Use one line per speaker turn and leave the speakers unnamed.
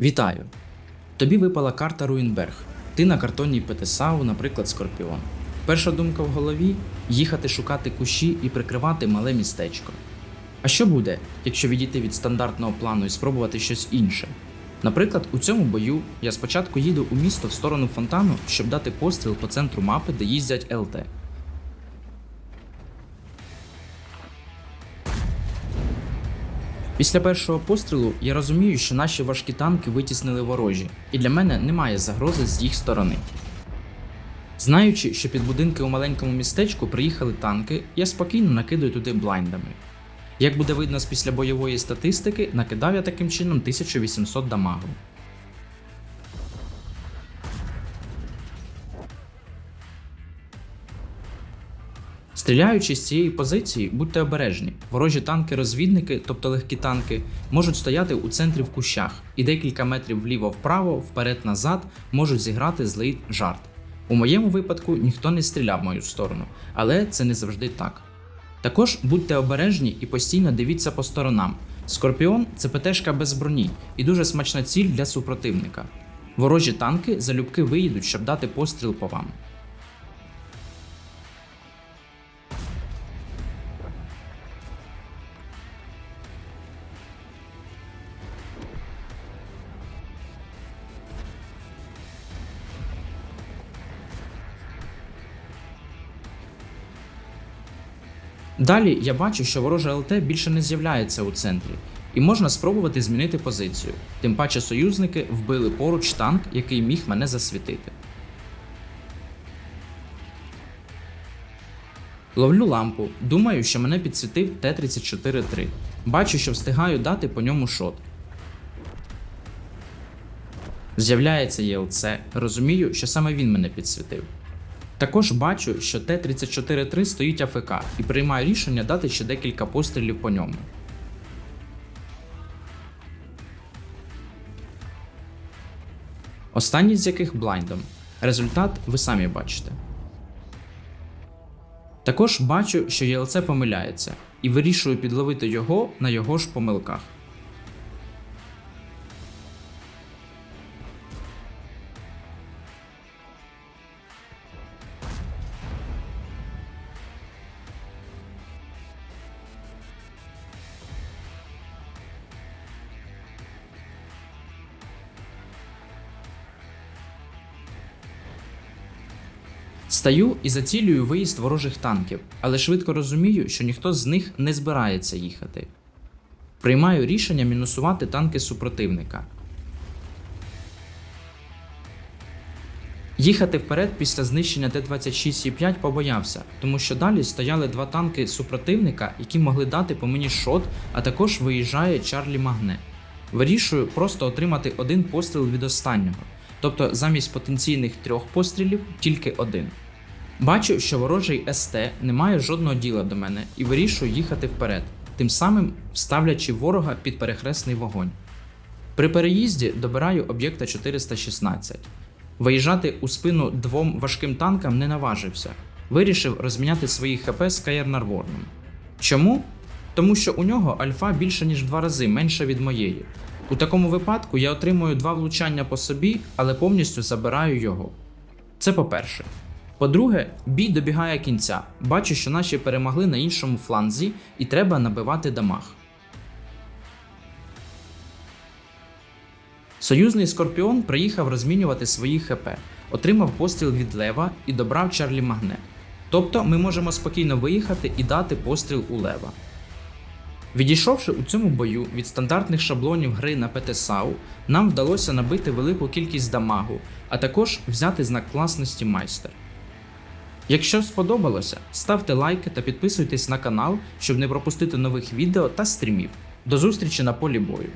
Вітаю! Тобі випала карта Руїнберг. Ти на картонній ПТСАУ, наприклад, Скорпіон. Перша думка в голові їхати шукати кущі і прикривати мале містечко. А що буде, якщо відійти від стандартного плану і спробувати щось інше? Наприклад, у цьому бою я спочатку їду у місто в сторону фонтану, щоб дати постріл по центру мапи, де їздять ЛТ. Після першого пострілу я розумію, що наші важкі танки витіснили ворожі, і для мене немає загрози з їх сторони. Знаючи, що під будинки у маленькому містечку приїхали танки, я спокійно накидаю туди блайндами. Як буде видно з після бойової статистики, накидав я таким чином 1800 дамагу. Стріляючи з цієї позиції, будьте обережні. Ворожі танки-розвідники, тобто легкі танки, можуть стояти у центрі в кущах і декілька метрів вліво-вправо, вперед-назад можуть зіграти злий жарт. У моєму випадку ніхто не стріляв в мою сторону, але це не завжди так. Також будьте обережні і постійно дивіться по сторонам. Скорпіон це ПТшка без броні і дуже смачна ціль для супротивника. Ворожі танки залюбки виїдуть, щоб дати постріл по вам. Далі я бачу, що ворожа ЛТ більше не з'являється у центрі, і можна спробувати змінити позицію. Тим паче союзники вбили поруч танк, який міг мене засвітити. Ловлю лампу, думаю, що мене підсвітив Т-34-3. Бачу, що встигаю дати по ньому шот. З'являється ЄЛЦ, розумію, що саме він мене підсвітив. Також бачу, що Т-34-3 стоїть АФК і приймаю рішення дати ще декілька пострілів по ньому. Останній з яких блайндом. Результат ви самі бачите. Також бачу, що ЄЛЦ помиляється, і вирішую підловити його на його ж помилках. Стаю і зацілюю виїзд ворожих танків, але швидко розумію, що ніхто з них не збирається їхати. Приймаю рішення мінусувати танки супротивника. Їхати вперед після знищення Т-26Е5 побоявся, тому що далі стояли два танки супротивника, які могли дати по мені шот, а також виїжджає Чарлі Магне. Вирішую просто отримати один постріл від останнього, тобто замість потенційних трьох пострілів тільки один. Бачу, що ворожий СТ не має жодного діла до мене і вирішую їхати вперед, тим самим ставлячи ворога під перехресний вогонь. При переїзді добираю об'єкта 416. Виїжджати у спину двом важким танкам не наважився. Вирішив розміняти свої ХП з Каєрнарворном. Чому? Тому що у нього альфа більше ніж в два рази менша від моєї. У такому випадку я отримую два влучання по собі, але повністю забираю його. Це по-перше. По-друге, бій добігає кінця. Бачу, що наші перемогли на іншому фланзі і треба набивати дамаг. Союзний Скорпіон приїхав розмінювати свої ХП, отримав постріл від Лева і добрав Чарлі Магне. Тобто ми можемо спокійно виїхати і дати постріл у Лева. Відійшовши у цьому бою від стандартних шаблонів гри на ПТСАУ, нам вдалося набити велику кількість дамагу, а також взяти знак класності майстер. Якщо сподобалося, ставте лайки та підписуйтесь на канал, щоб не пропустити нових відео та стрімів. До зустрічі на полі бою!